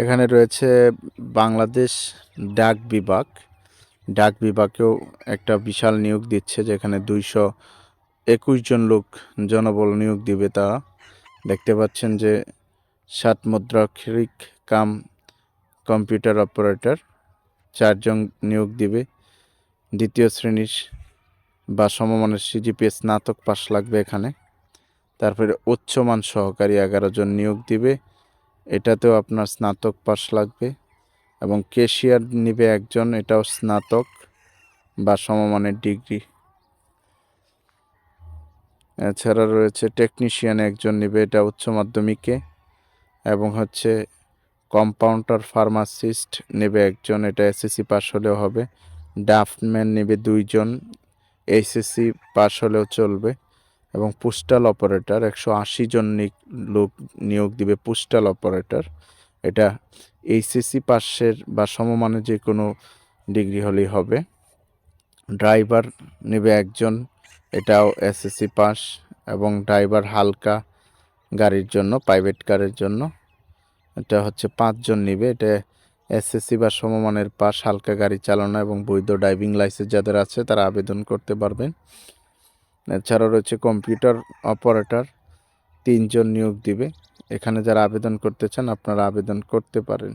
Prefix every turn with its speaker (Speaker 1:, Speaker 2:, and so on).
Speaker 1: এখানে রয়েছে বাংলাদেশ ডাক বিভাগ। ডাক বিভাগেও একটা বিশাল নিয়োগ দিচ্ছে, যেখানে দুইশো একুশ জন লোক জনবল নিয়োগ দিবে তারা। দেখতে পাচ্ছেন যে সাত মুদ্রাক্ষরিক কাম কম্পিউটার অপারেটর চারজন নিয়োগ দিবে। দ্বিতীয় শ্রেণির বা সমমানের সিজিপিএ স্নাতক পাশ লাগবে এখানে। তারপরে উচ্চমান সহকারী এগারো জন নিয়োগ দিবে। এটাতেও আপনার স্নাতক পাস লাগবে এবং কেশিয়ার নিবে একজন, এটাও স্নাতক বা সমমানের ডিগ্রি। এছাড়া রয়েছে টেকনিশিয়ান একজন নিবে, এটা উচ্চ মাধ্যমিকে। এবং হচ্ছে কম্পাউন্ডার ফার্মাসিস্ট নেবে একজন, এটা এসএসসি পাস হলেও হবে। ডাফম্যান নেবে দুইজন এইচএসসি পাস হলেও চলবে। এবং পোস্টাল অপারেটর একশো আশি জন লোক নিয়োগ দিবে পোস্টাল অপারেটর এটা এইচএসসি পাশের বা সমমানের যে কোনো ডিগ্রি হলেই হবে। ড্রাইভার নেবে একজন, এটাও এসএসসি পাস এবং ড্রাইভার হালকা গাড়ির জন্য প্রাইভেট কারের জন্য। এটা হচ্ছে পাঁচজন নিবে, এটা এসএসসি বা সমমানের পাস, হালকা গাড়ি চালানো এবং বৈধ ড্রাইভিং লাইসেন্স যাদের আছে তারা আবেদন করতে পারবেন। এছাড়াও রয়েছে কম্পিউটার অপারেটর তিনজন নিয়োগ দিবে। এখানে যারা আবেদন করতে চান, আপনারা আবেদন করতে পারেন।